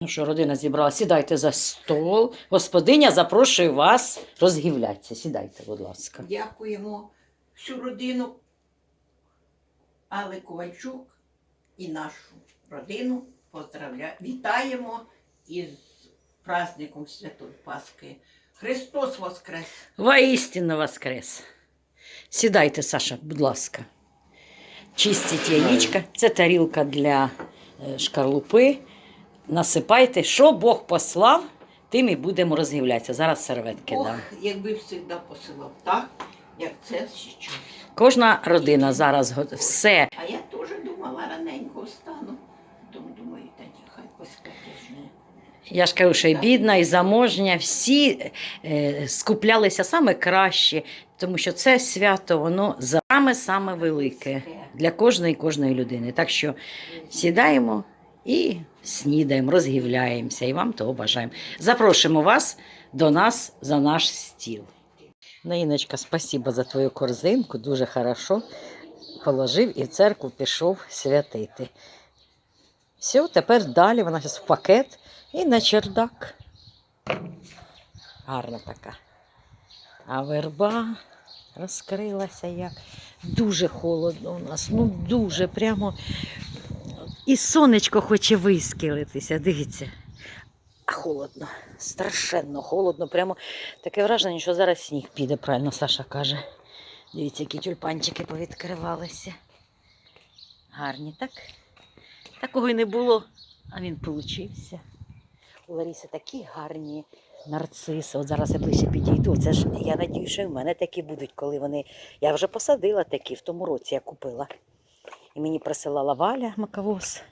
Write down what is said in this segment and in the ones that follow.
Ну що, родина зібрала, сідайте за стол. Господиня запрошує вас розгівлятися. Сідайте, будь ласка. Дякуємо всю родину Алли Ковальчук і нашу родину. Поздравля... Вітаємо із праздником Святої Пасхи. Христос Воскрес! Воістину воскрес. Сідайте, Саша, будь ласка. Чистіть яєчка. Це тарілка для е, шкарлупи. Насипайте, що Бог послав, тим і будемо розгівлятися. Зараз серветки Бог, дам. якби завжди посилав так, як це зараз. Кожна родина зараз го- все. А я теж думала, раненько встану. Тому думаю, та ні, хай. Я ж кажу, що і бідна, і заможня, всі е, скуплялися саме краще, тому що це свято, воно саме саме велике для кожної кожної людини. Так що сідаємо і снідаємо, розгівляємося, і вам того бажаємо. Запрошуємо вас до нас за наш стіл. Наїночка, спасибо за твою корзинку, дуже хорошо. Положив і в церкву пішов святити. Все, тепер далі вона зараз в пакет і на чердак. Гарна така. А верба розкрилася як. Дуже холодно у нас, ну дуже прямо. І сонечко хоче вискілитися, дивіться. А холодно, страшенно холодно. Прямо таке враження, що зараз сніг піде, правильно Саша каже. Дивіться, які тюльпанчики повідкривалися. Гарні, так? Такого й не було, а він получився. У Ларіси такі гарні нарциси. От зараз я ближче підійду. Це ж я надію, що і в мене такі будуть, коли вони. Я вже посадила такі в тому році я купила. І мені присилала Валя Маковоз.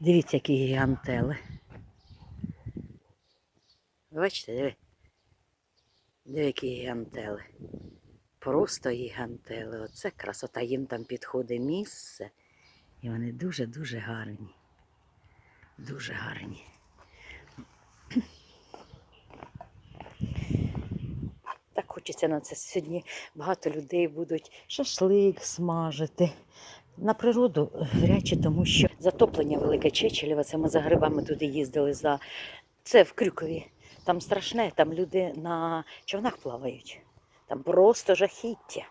Дивіться, які гігантели. Бачите, диви. Диви, які гігантели. Просто гігантели. Оце красота. Їм там підходить місце. І вони дуже-дуже гарні. Дуже гарні. Так хочеться на це сьогодні. Багато людей будуть шашлик смажити. На природу вряче, тому що затоплення велике Чечелєва. Це ми за грибами туди їздили за це в Крюкові. Там страшне, там люди на човнах плавають. Там просто жахіття.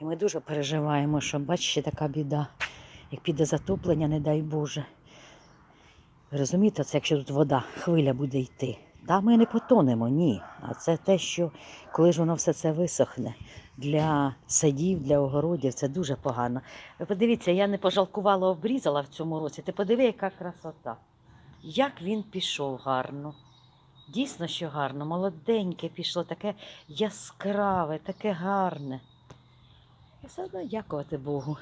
І ми дуже переживаємо, що бачите, така біда. Як піде затоплення, не дай Боже. Розумієте, це якщо тут вода, хвиля буде йти. Да, ми не потонемо, ні. А це те, що коли ж воно все це висохне для садів, для огородів, це дуже погано. Ви подивіться, я не пожалкувала, обрізала в цьому році. Ти подиви, яка красота. Як він пішов гарно. Дійсно, що гарно, молоденьке пішло, таке яскраве, таке гарне. І все одно дякувати Богу.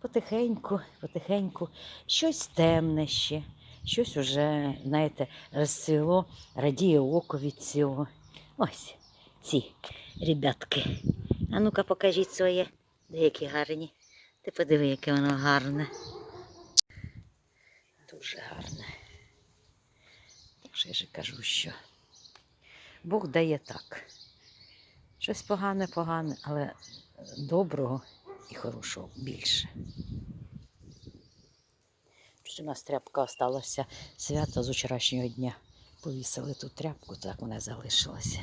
Потихеньку, потихеньку, щось темне ще, щось уже, знаєте, розцвіло, радіє око від цього. Ось ці ребятки. А ну-ка покажіть своє, деякі гарні. Ти подиви, яке воно гарне. Дуже гарне. Так що я ж кажу, що Бог дає так. Щось погане, погане, але доброго і хорошого більше. У нас тряпка осталася свято з вчорашнього дня. Повісили ту тряпку, так вона залишилася.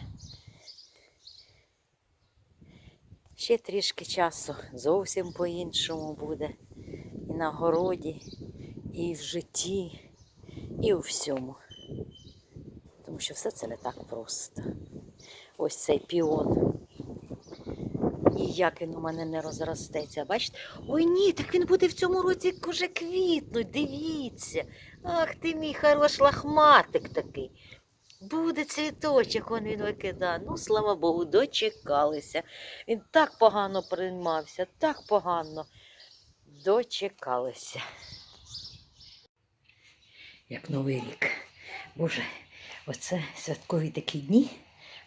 Ще трішки часу зовсім по-іншому буде. І на городі, і в житті, і у всьому. Тому що все це не так просто. Ось цей піон. Ніяк він у мене не розростеться. Бачите? Ой ні, так він буде в цьому році уже квітнуть. Дивіться. Ах ти мій хорош лахматик такий. Буде цвіточок, он він викидає. Ну, слава Богу, дочекалися. Він так погано приймався, так погано. Дочекалися. Як новий рік. Боже, оце святкові такі дні.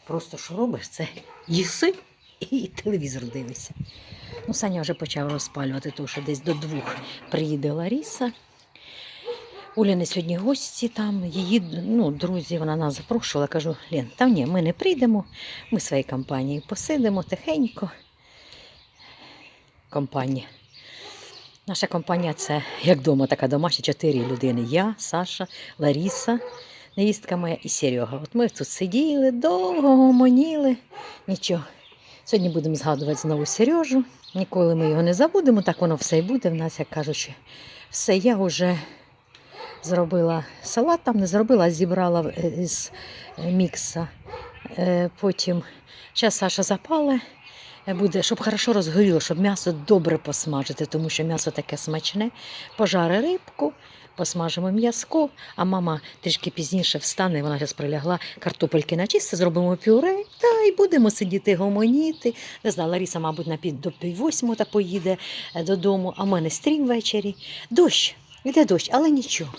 Просто що робиш, це їси і телевізор дивишся. Ну, Саня вже почав розпалювати, тому що десь до двох приїде Ларіса. Уляни сьогодні гості там, її ну, друзі, вона нас запрошувала. Кажу, Лен, та ні, ми не прийдемо, ми своєю компанією посидимо тихенько. Компанія. Наша компанія це як вдома, така домашня, чотири людини. Я, Саша, Ларіса, неїстка моя і Серега. От ми тут сиділи, довго гомоніли. Нічого. Сьогодні будемо згадувати знову Сережу. Ніколи ми його не забудемо, так воно все і буде в нас, як кажучи. Все, я вже зробила салат, там не зробила, а зібрала е, з е, мікса. Е, Потім зараз Саша запале. Буде, щоб хорошо розгоріло, щоб м'ясо добре посмажити, тому що м'ясо таке смачне. Пожари рибку, посмажимо м'язко, а мама трішки пізніше встане, вона зараз прилягла, картопельки начисти, зробимо пюре, та й будемо сидіти гомоніти. Не знаю, Ларіса, мабуть, на пів до пів восьму та поїде е, додому, а в мене стрім ввечері. Дощ, іде дощ, але нічого.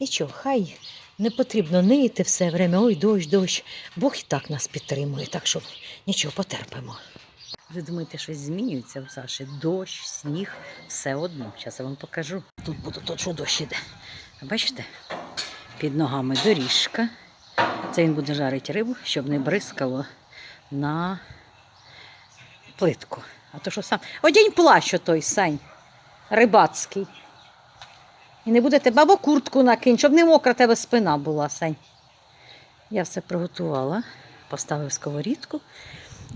Нічого, хай не потрібно нити все время. Ой, дощ, дощ. Бог і так нас підтримує, так що нічого, потерпимо. Ви думаєте, щось змінюється у Саші? Дощ, сніг, все одно. Зараз я вам покажу. Тут буде то, що дощ іде. Бачите? Під ногами доріжка. Це він буде жарити рибу, щоб не бризкало на плитку. А то що сам. Одінь плащ той сань рибацький. І не будете бабо куртку накинь, щоб не мокра тебе спина була, Сань. Я все приготувала, поставив сковорідку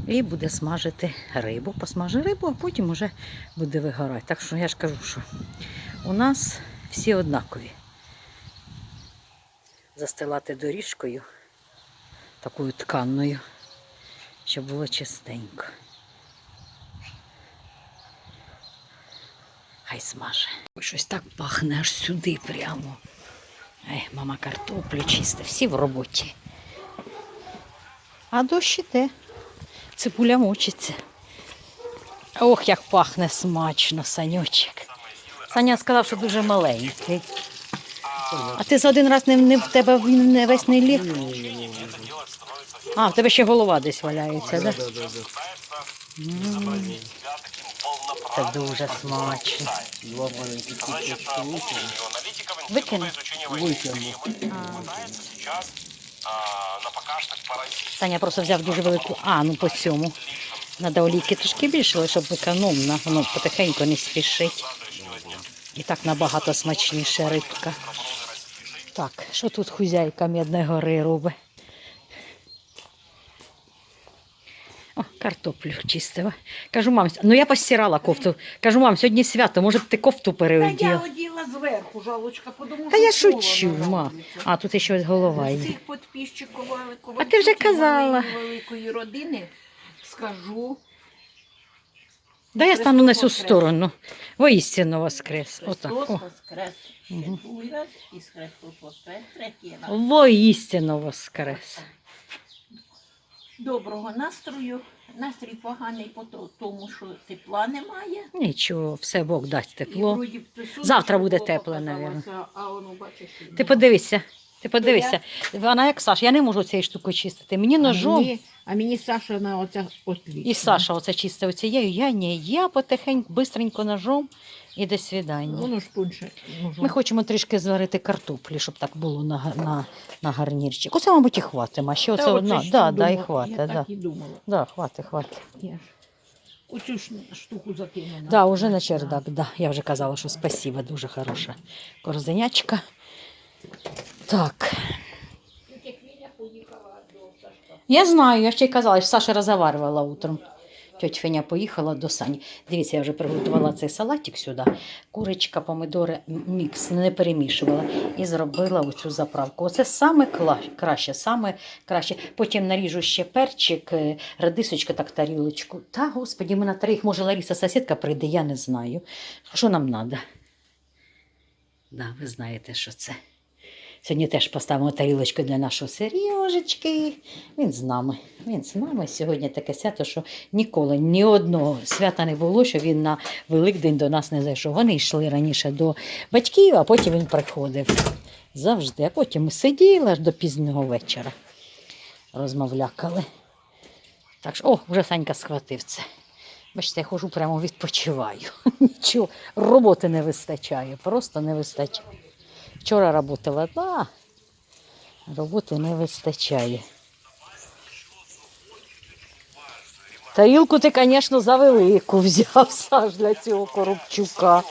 і буде смажити рибу. Посмажу рибу, а потім вже буде вигорати. Так що я ж кажу, що у нас всі однакові. Застилати доріжкою, такою тканною, щоб було чистенько. Хай смаже. Щось так пахне аж сюди прямо. Ей, мама картоплю чисте, всі в роботі. А дощ іде. Цибуля мочиться. Ох, як пахне смачно, санючок. Саня сказав, що дуже маленький. А ти за один раз не, не в тебе він не весь не ліг? А, в тебе ще голова десь валяється, так? Да? Це дуже смачно. Два маленьких кусочка лучше. покажках паразит. Саня просто взяв дуже велику. А, ну по цьому. Надо олійки трошки більше, але щоб економно, воно потихеньку не спішить. І так набагато смачніше рибка. Так, що тут хузяйка Медної гори робить? О, картоплю чистила. Кажу, мам, ну я постирала кофту. Кажу, мам, сьогодні свято, може б ти кофту Та я переоділа? оділа зверху, жалочка, подумала. Та я що шучу, на ма. вулиці. А, тут ще ось голова є. Цих підписчиків А ти вже казала. великої родини скажу. Да я стану на цю Христос сторону. Воістину воскрес. Отак. Христос О. воскрес. Ще Мгм. другий раз і Христос воскрес третій раз. Воістину воскрес. Доброго настрою. Настрій поганий по то- тому, що тепла немає. Нічого, все Бог дасть І тепло. вроді б Завтра буде. А бачиш, і Ти подивися, ти подивися. Вона як Саша, я не можу цією штукою чистити. Мені А ножом. мені, а мені Саша на оце отлично. І Саша оце чисте оцією. Я ні, я потихеньку, бистренько ножом і до свідання. Воно ж ножом. Ми хочемо трішки зварити картоплі, щоб так було на, на, на гарнірчик. Оце, мабуть, і хватиме. А ще оце одна. Да, да, і Я хватить. так і думала. Да, хватить, хватить. Я ж Оцю ж штуку закинула. Да, уже на чердак, да. Я вже казала, що спасибо, дуже хороша корзинячка. Так. Я знаю, я ще й казала, що Саша розговаривала утром. Тьотя Феня поїхала до Сані. Дивіться, я вже приготувала цей салатик сюди. Курочка, помидори, мікс, не перемішувала. І зробила оцю заправку. Оце саме краще, саме краще. Потім наріжу ще перчик, е, радисочка, так тарілочку. Та, господі, ми на троїх, може, Лариса сусідка прийде, я не знаю. Що нам треба? Да, ви знаєте, що це. Сьогодні теж поставимо тарілочку для нашого Сережечки. Він з нами. Він з нами. Сьогодні таке свято, що ніколи ні одного свята не було, що він на Великдень до нас не зайшов. Вони йшли раніше до батьків, а потім він приходив. Завжди. А потім ми сиділи аж до пізнього вечора. Розмовлякали. Так що, о, вже Санька схватив це. Бачите, я хожу прямо відпочиваю. Нічого, роботи не вистачає, просто не вистачає. Вчора працювала, одна, роботи не вистачає. Тарілку ти, звісно, за велику взяв Саш для цього коробчука.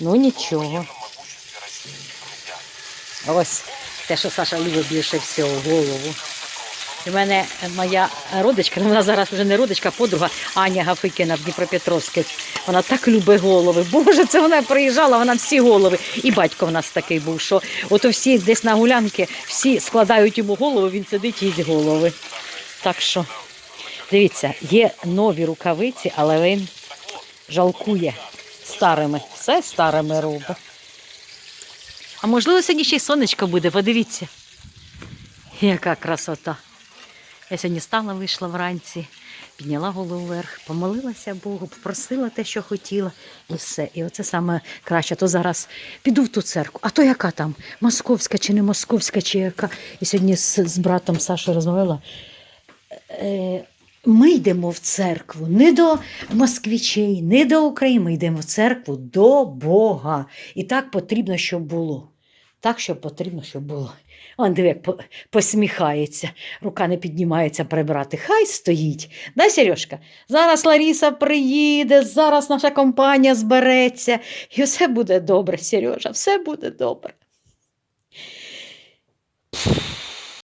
Ну нічого. Ось Те, що Саша любить більше всього голову. У мене моя родичка, ну вона зараз вже не родичка, а подруга Аня Гафикіна в Дніпропетровській. Вона так любить голови. Боже, це вона приїжджала, вона всі голови. І батько в нас такий був, що ото всі десь на гулянки всі складають йому голову, він сидить і їсть голови. Так що, дивіться, є нові рукавиці, але він жалкує старими. Все старими робить. А можливо, сьогодні ще й сонечко буде, подивіться. Яка красота. Я сьогодні стала, вийшла вранці, підняла голову вверх, помолилася Богу, попросила те, що хотіла, і все. І оце саме краще. То зараз піду в ту церкву. А то яка там? Московська чи не московська, чи яка? І сьогодні з, з братом Сашою розмовляла. Е, ми йдемо в церкву не до москвічей, не до України. Ми йдемо в церкву до Бога. І так потрібно, щоб було. Так, що потрібно, щоб було. Он диви, як посміхається, рука не піднімається прибрати. Хай стоїть. Да, Сережка? Зараз Ларіса приїде, зараз наша компанія збереться, і все буде добре, Сережа, все буде добре.